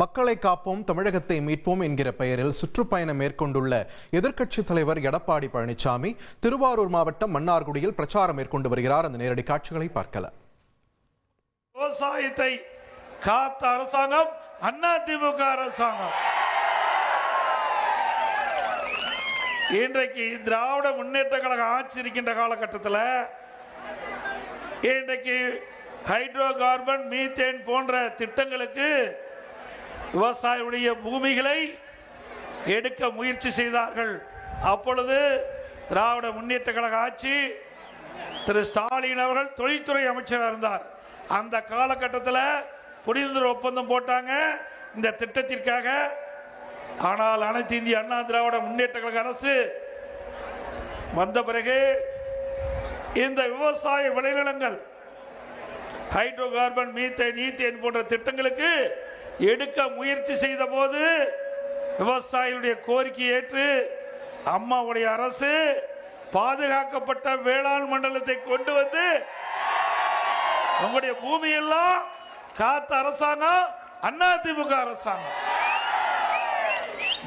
மக்களை காப்போம் தமிழகத்தை மீட்போம் என்கிற பெயரில் சுற்றுப்பயணம் மேற்கொண்டுள்ள எதிர்க்கட்சித் தலைவர் எடப்பாடி பழனிசாமி திருவாரூர் மாவட்டம் மன்னார்குடியில் பிரச்சாரம் மேற்கொண்டு வருகிறார். அந்த நேரடி காட்சிகளை பார்க்கலாம். விவசாயத்தை காத்த அரசாங்கம் அதிமுக அரசாங்கம். இன்றைக்கு திராவிட முன்னேற்ற கழக ஆட்சி இருக்கின்ற காலகட்டத்தில் இன்றைக்கு ஹைட்ரோ கார்பன் மீத்தேன் போன்ற திட்டங்களுக்கு விவசாயியுடைய பூமிகளை எடுக்க முயற்சி செய்தார்கள். அப்பொழுது திராவிட முன்னேற்ற கழக ஆட்சி திரு ஸ்டாலின் அவர்கள் தொழில்துறை அமைச்சராக இருந்தார். அந்த காலகட்டத்தில் புரிந்துணர்வு ஒப்பந்தம் போட்டாங்க. இந்த திட்டத்திற்காக ஆனால் அனைத்து இந்திய அண்ணா திராவிட முன்னேற்ற கழக அரசு வந்த பிறகு இந்த விவசாய விளைநிலங்கள் ஹைட்ரோ கார்பன் மீத்தேன் ஈத்தேன் போன்ற திட்டங்களுக்கு எடுக்க முயற்சி செய்த போது விவசாயிகளுடைய கோரிக்கை ஏற்று அம்மாவுடைய அரசு பாதுகாக்கப்பட்ட வேளாண் மண்டலத்தை கொண்டு வந்து உங்களுடைய பூமியெல்லாம் காத்த அரசாங்கம் அண்ணா திமுக அரசாங்கம்.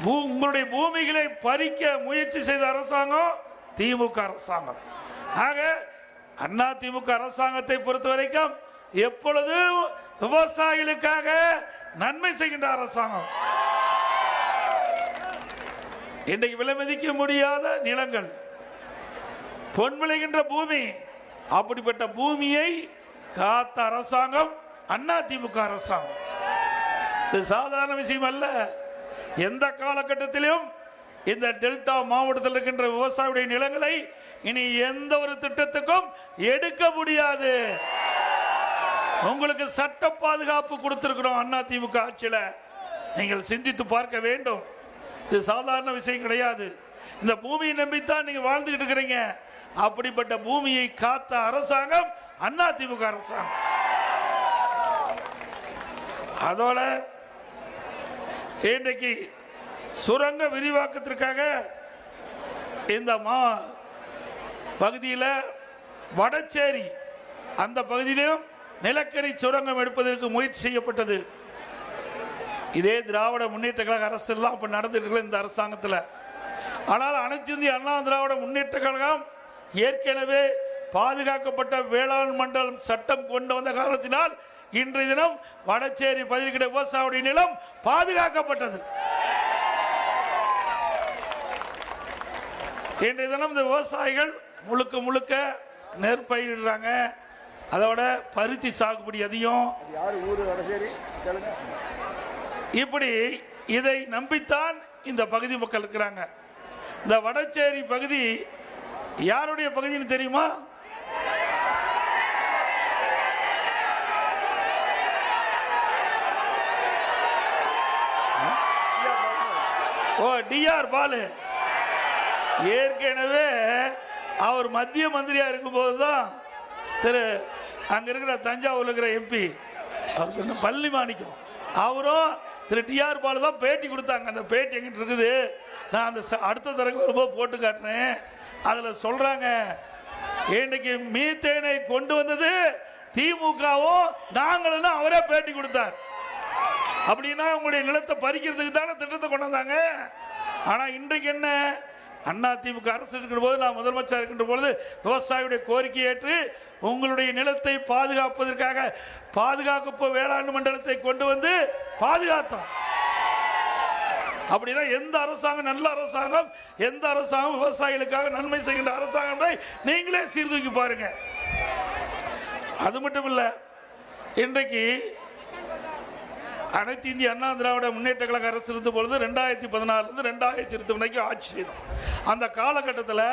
உங்களுடைய பூமிகளை பறிக்க முயற்சி செய்த அரசாங்கம் திமுக அரசாங்கம். ஆக அண்ணா திமுக அரசாங்கத்தை பொறுத்த வரைக்கும் எப்பொழுதும் விவசாயிகளுக்காக நன்மை செய்கின்ற அரசாங்கம். இன்றைக்கு விலைமதிக்க முடியாத நிலங்கள். பொன் விளைகின்ற பூமி. அப்படிப்பட்ட பூமியை காத்த அரசாங்கம் அண்ணா திமுக அரசாங்கம். இது சாதாரண விஷயம் அல்ல. எந்த காலகட்டத்திலும் இந்த டெல்டா மாவட்டத்தில் இருக்கின்ற விவசாயியுடைய நிலங்களை இனி எந்த ஒரு திட்டத்துக்கும் எடுக்க முடியாது. உங்களுக்கு சட்ட பாதுகாப்பு கொடுத்திருக்கிறோம் அண்ணா திமுக ஆட்சியில். நீங்கள் சிந்தித்து பார்க்க வேண்டும். இது சாதாரண விஷயம் கிடையாது. இந்த பூமியை நம்பித்தான் நீங்க வாழ்ந்துகிட்டு இருக்கிறீங்க. அப்படிப்பட்ட பூமியை காத்த அரசாங்கம் அண்ணா திமுக அரசாங்கம். அதோட இன்றைக்கு சுரங்க விரிவாக்கத்திற்காக இந்த மா பகுதியில் வடச்சேரி அந்த பகுதியிலும் நிலக்கரி சுரங்கம் எடுப்பதற்கு முயற்சி செய்யப்பட்டது. இதே திராவிட முன்னேற்ற கழக அரசு எல்லாம் இப்ப நடந்துட்டு இந்த அரசாங்கத்தில். ஆனால் அனைத்து இந்திய அண்ணா திராவிட முன்னேற்ற கழகம் ஏற்கனவே பாதுகாக்கப்பட்ட வேளாண் மண்டலம் சட்டம் கொண்டு வந்த காலத்தினால் இன்றைய தினம் வடச்சேரி பதிலுக்கிட விவசாயியுடைய நிலம் பாதுகாக்கப்பட்டது. இன்றைய தினம் இந்த விவசாயிகள் முழுக்க முழுக்க நெற்பயிரிடுறாங்க. அதோட பருத்தி சாகுபடி கேளுங்க. இப்படி இதை நம்பித்தான் இந்த பகுதி மக்கள் இருக்கிறாங்க. இந்த வடச்சேரி பகுதி யாருடைய பகுதின்னு தெரியுமா? ஓ டிஆர் பாலு. ஏற்கனவே அவர் மத்திய மந்திரியா இருக்கும்போது தான் திரு அங்க இருக்கிற தஞ்சாவூர்ல இருக்கிற எம்பி அவருக்கு பள்ளி மாணிக்கம். அவரும் திரு டிஆர் பாலு தான் பேட்டி கொடுத்தாங்க. அந்த பேட்டி எங்கிட்ட இருக்குது. நான் அந்த ச- அடுத்த தடவை வரும்போது போட்டு காட்டுறேன். அதில் சொல்றாங்க இன்னைக்கு மீத்தேனை கொண்டு வந்தது திமுகவும் நாங்களும் அவரே பேட்டி கொடுத்தார். அப்படின்னா உங்களுடைய நிலத்தை பறிக்கிறதுக்கு தானே திட்டத்தை கொண்டு வந்தாங்க. ஆனா இன்றைக்கு என்ன? அண்ணா திமுக அரசு இருக்கிற போது நான் முதலமைச்சர் இருக்கின்ற பொழுது விவசாயியுடைய கோரிக்கை ஏற்று உங்களுடைய நிலத்தை பாதுகாப்பதற்காக பாதுகாப்பு வேளாண் மண்டலத்தை கொண்டு வந்து பாதுகாத்தோம். அப்படின்னா எந்த அரசாங்கம் நல்ல அரசாங்கம் எந்த அரசாங்கம் விவசாயிகளுக்காக நன்மை செய்கின்ற அரசாங்கம் நீங்களே சீர்தூக்கி பாருங்க. அது மட்டும் இல்லை இன்றைக்கு அனைத்து இந்திய அண்ணா திராவிட முன்னேற்ற கழக அரசு இருந்த பொழுது ரெண்டாயிரத்தி பதினாலிருந்து ரெண்டாயிரத்தி இருபத்தி வரைக்கும் ஆட்சி செய்தோம். அந்த காலகட்டத்தில்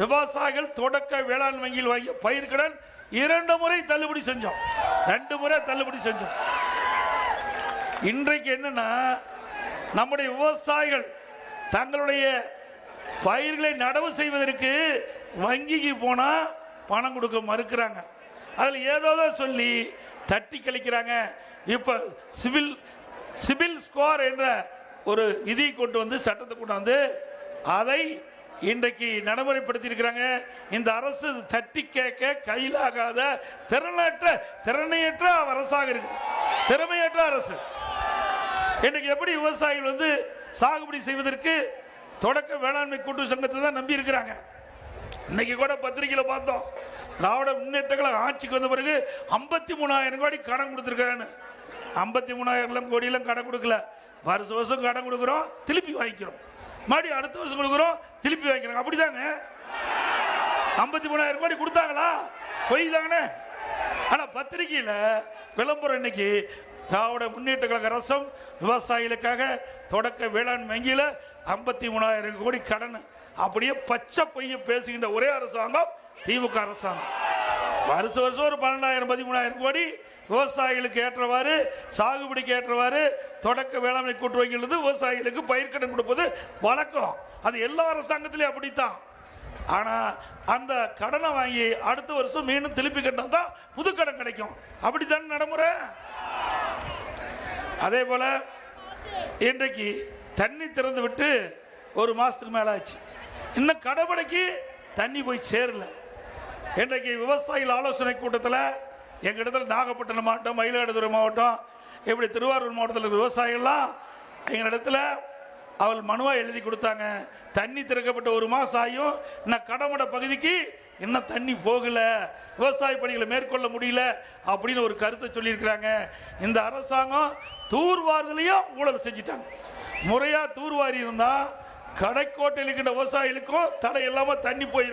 விவசாயிகள் தொடக்க வேளாண் வங்கியில் வாங்கிய பயிர்கடன் இரண்டு முறை தள்ளுபடி செஞ்சோம். ரெண்டு முறை தள்ளுபடி செஞ்சோம். இன்றைக்கு என்னன்னா நம்முடைய விவசாயிகள் தங்களுடைய பயிர்களை நடவு செய்வதற்கு வங்கிக்கு போனா பணம் கொடுக்க மறுக்கிறாங்க. அதில் ஏதோதோ சொல்லி தட்டி கழிக்கிறாங்க. இப்போ சிவில் சிவில் ஸ்கோர் என்ற ஒரு விதியை கொண்டு வந்து சட்டத்தை கொண்டு வந்து அதை இன்றைக்கு நடைமுறைப்படுத்தி இருக்கிறாங்க இந்த அரசு தட்டி கேட்க கையிலாகாத திறனற்ற திறனையற்ற அரசாக இருக்கு. திறமையற்ற அரசு. இன்றைக்கு எப்படி விவசாயிகள் வந்து சாகுபடி செய்வதற்கு தொடக்க வேளாண்மை கூட்டு சங்கத்தை தான் நம்பி இருக்கிறாங்க. இன்னைக்கு கூட பத்திரிகையில் பார்த்தோம். திராவிட முன்னேற்றங்களை ஆட்சிக்கு வந்த பிறகு ஐம்பத்தி மூணாயிரம் கோடி கடன் கொடுத்துருக்கான்னு ஐம்பத்தி மூணாயிரம் கோடியெல்லாம் கடன் கொடுக்கல. வருஷம் வருஷம் கடன் கொடுக்குறோம் திருப்பி வாங்கிக்கிறோம். மறுபடியும் அடுத்த வருஷம் கொடுக்குறோம் திருப்பி வாங்கிக்கிறாங்க அப்படிதாங்க. ஐம்பத்தி மூணாயிரம் கோடி கொடுத்தாங்களா? பொய் தாங்கண்ணே ஆனால் பத்திரிகையில் விளம்பரம் இன்னைக்கு திராவிட முன்னேற்ற கழக அரசும் விவசாயிகளுக்காக தொடக்க வேளாண் வங்கியில் ஐம்பத்தி மூணாயிரம் கோடி கடன். அப்படியே பச்சை பொய்ய பேசுகின்ற ஒரே அரசாங்கம் திமுக அரசாங்கம். வருஷ வருஷம் ஒரு பன்னெண்டாயிரம் பதிமூணாயிரம் கோடி விவசாயிகளுக்கு ஏற்றவாறு சாகுபடிக்கு ஏற்றவாறு தொடக்க வேளாண்மை கூட்டுறவுகளிலிருந்து விவசாயிகளுக்கு பயிர்க்கடன் கொடுப்பது வழக்கம். அது எல்லா அரசாங்கத்திலையும் அப்படித்தான். ஆனால் அந்த கடனை வாங்கி அடுத்த வருஷம் மீண்டும் திருப்பி கட்டினா தான் புது கடன் கிடைக்கும். அப்படித்தானே நடைமுறை? அதே போல இன்றைக்கு தண்ணி திறந்து விட்டு ஒரு மாசத்துக்கு மேல ஆச்சு. இன்னும் கடபடைக்கு தண்ணி போய் சேரல. இன்றைக்கு விவசாயிகள் ஆலோசனை கூட்டத்தில் எங்கள் இடத்துல நாகப்பட்டினம் மாவட்டம் மயிலாடுதுறை மாவட்டம் இப்படி திருவாரூர் மாவட்டத்தில் இருக்கிற விவசாயிகள்லாம் எங்கள் இடத்துல அவள் மனுவாக எழுதி கொடுத்தாங்க. தண்ணி திறக்கப்பட்ட ஒரு மாதம் ஆகியும் இன்னும் கடமட பகுதிக்கு இன்னும் தண்ணி போகலை. விவசாய பணிகளை மேற்கொள்ள முடியல அப்படின்னு ஒரு கருத்தை சொல்லியிருக்கிறாங்க. இந்த அரசாங்கம் தூர்வாறுதலையும் ஊழல் செஞ்சிட்டாங்க. முறையாக தூர்வாரி இருந்தால் கடைக்கோட்டையில் இருக்கின்ற விவசாயிகளுக்கும் தடை இல்லாமல் தண்ணி போய்